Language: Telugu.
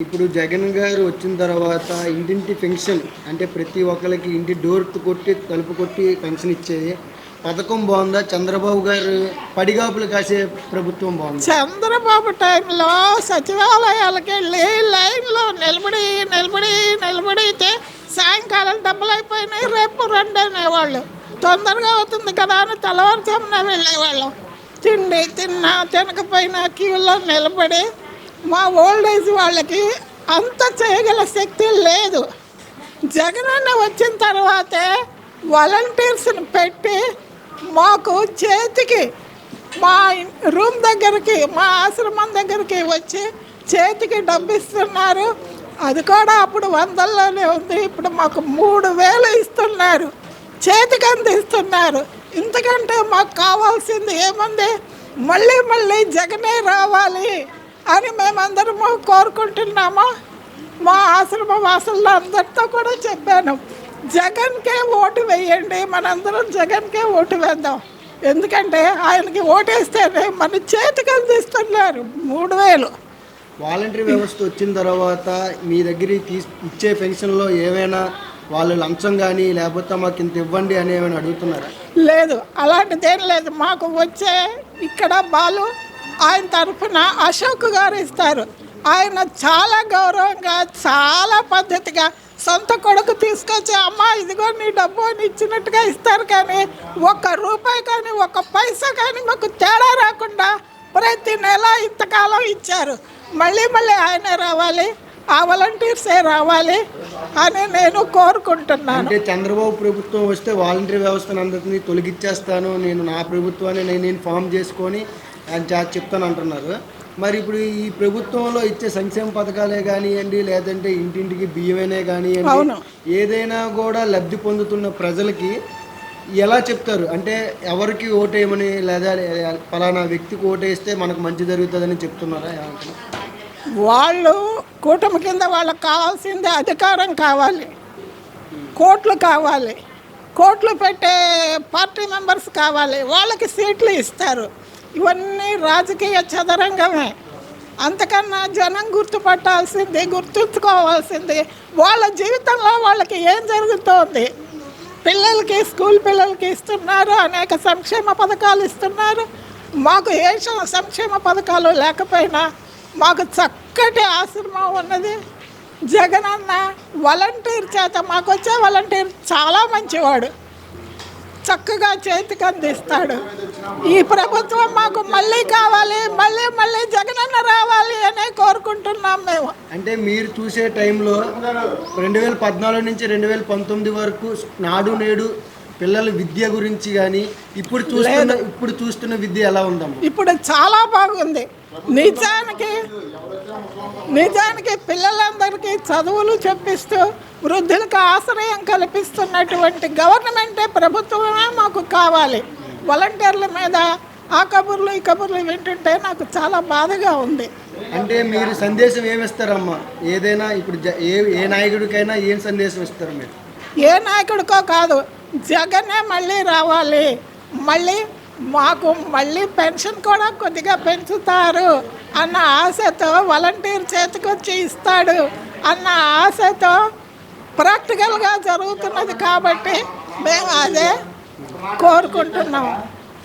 ఇప్పుడు జగన్ గారు వచ్చిన తర్వాత ఇంటింటి పెన్షన్ అంటే ప్రతి ఒక్కరికి ఇంటి డోర్ కొట్టి తలుపు కొట్టి పెన్షన్ ఇచ్చేది. పథకం బాగుందా? చంద్రబాబు గారు పడిగాపులు కాసే ప్రభుత్వం బాగుంది? చంద్రబాబు టైంలో సచివాలయాలకు వెళ్ళి లైన్లో నిలబడి నిలబడి నిలబడితే సాయంకాలం డబ్బులు అయిపోయినాయి రేపు రెండు అనేవాళ్ళు. తొందరగా అవుతుంది కదా అని తెల్లవారుజామున వెళ్ళేవాళ్ళం. తిండి తిన్నా తినకపోయినా క్యూలో నిలబడి మా ఓల్డ్ ఏజ్ వాళ్ళకి అంత చేయగల శక్తి లేదు. జగనన్న వచ్చిన తర్వాతే వాలంటీర్స్ని పెట్టి మాకు చేతికి మా రూమ్ దగ్గరికి మా ఆశ్రమం దగ్గరికి వచ్చి చేతికి డబ్బు ఇస్తున్నారు అది కూడా అప్పుడు వందల్లోనే ఉంది. ఇప్పుడు మాకు మూడు వేలు ఇస్తున్నారు. చేతికి అందిస్తున్నారు. ఇంతకంటే మాకు కావాల్సింది ఏముంది? మళ్ళీ మళ్ళీ జగనే రావాలి. అని మేమందరము కోరుకుంటున్నాము? మా ఆశ్రమ వాసుల్లో అందరితో కూడా చెప్పాను. జగన్కే ఓటు వేయండి మనందరం జగన్కే ఓటు వేద్దాం. ఎందుకంటే ఆయనకి ఓటేస్తేనే మన చేతికి అందిస్తున్నారు మూడు వేలు. వాలంటరీ వ్యవస్థ వచ్చిన తర్వాత మీ దగ్గర ఇచ్చే పెన్షన్లో ఏమైనా వాళ్ళు లంచం కానీ లేకపోతే మాకు ఇంత ఇవ్వండి అని ఏమైనా అడుగుతున్నారా? లేదు అలాంటిదేం లేదు. మాకు వచ్చే ఇక్కడ బాలు ఆయన తరఫున అశోక్ గారు ఇస్తారు. ఆయన చాలా గౌరవంగా చాలా పద్ధతిగా సొంత కొడుకు తీసుకొచ్చి అమ్మ ఇదిగో నీ డబ్బు అని ఇచ్చినట్టుగా ఇస్తారు కానీ ఒక్క రూపాయి కానీ ఒక్క పైసా కానీ మాకు తేడా రాకుండా ప్రతి నెల ఇంతకాలం ఇచ్చారు. మళ్ళీ మళ్ళీ ఆయనే రావాలి ఆ వాలంటీర్సే రావాలి అని నేను కోరుకుంటున్నాను. అంటే చంద్రబాబు ప్రభుత్వం వస్తే వాలంటరీ వ్యవస్థను అందరినీ తొలగిచ్చేస్తాను. నేను నా ప్రభుత్వాన్ని నేను ఫామ్ చేసుకొని అని చా- చెప్తాను అంటున్నారు. మరి ఇప్పుడు ఈ ప్రభుత్వంలో ఇచ్చే సంక్షేమ పథకాలే కానివ్వండి లేదంటే ఇంటింటికి బియ్యమేనే కానివ్వండి. ఏదైనా కూడా లబ్ధి పొందుతున్న ప్రజలకి ఎలా చెప్తారు? అంటే ఎవరికి ఓటేయమని లేదా ఫలానా వ్యక్తికి ఓటేస్తే మనకు మంచి జరుగుతుందని చెప్తున్నారా? వాళ్ళు కూటమి కింద వాళ్ళకి కావాల్సింది అధికారం కావాలి. కోట్లు కావాలి. కోట్లు పెట్టే పార్టీ మెంబర్స్ కావాలి. వాళ్ళకి సీట్లు ఇస్తారు. ఇవన్నీ రాజకీయ చదరంగమే. అంతకన్నా జనం గుర్తుపట్టాల్సింది గుర్తుంచుకోవాల్సింది వాళ్ళ జీవితంలో వాళ్ళకి ఏం జరుగుతోంది? పిల్లలకి స్కూల్ పిల్లలకి ఇస్తున్నారు అనేక సంక్షేమ పథకాలు ఇస్తున్నారు. మాకు ఏ సంక్షేమ పథకాలు లేకపోయినా మాకు చక్కటి ఆశ్రమం ఉన్నది. జగనన్న వాలంటీర్ చేత మాకు వచ్చే వాలంటీర్ చాలా మంచివాడు. చక్కగా చేతికి అందిస్తాడు. ఈ ప్రభుత్వం మాకు మళ్ళీ కావాలి మళ్ళీ మళ్ళీ జగనన్న రావాలి అనే కోరుకుంటున్నాం మేము. అంటే మీరు చూసే టైంలో రెండు వేల పద్నాలుగు నుంచి రెండు వేల పంతొమ్మిది వరకు నాడు నేడు పిల్లల విద్య గురించి కానీ ఇప్పుడు చూస్తున్న ఇప్పుడు చూస్తున్న విద్య ఎలా ఉందమ్మా? ఇప్పుడు చాలా బాగుంది. నిజానికి నిజానికి పిల్లలందరికీ చదువులు చెప్పిస్తూ వృద్ధులకు ఆశ్రయం కల్పిస్తున్నటువంటి గవర్నమెంటే ప్రభుత్వమే మాకు కావాలి. వాలంటీర్ల మీద ఆ కబుర్లు ఈ కబుర్లు వింటుంటే నాకు చాలా బాధగా ఉంది. అంటే మీరు సందేశం ఏమి ఇస్తారమ్మా ఏదైనా ఇప్పుడు ఏ ఏ నాయకుడికైనా ఏం సందేశం ఇస్తారు మీరు? ఏ నాయకుడికో కాదు జగనే మళ్ళీ రావాలి. మళ్ళీ మాకు మళ్ళీ పెన్షన్ కూడా కొద్దిగా పెంచుతారు అన్న ఆశతో వాలంటీర్ చేతికొచ్చి ఇస్తాడు అన్న ఆశతో ప్రాక్టికల్గా జరుగుతున్నది కాబట్టి మేము అదే కోరుకుంటున్నాం.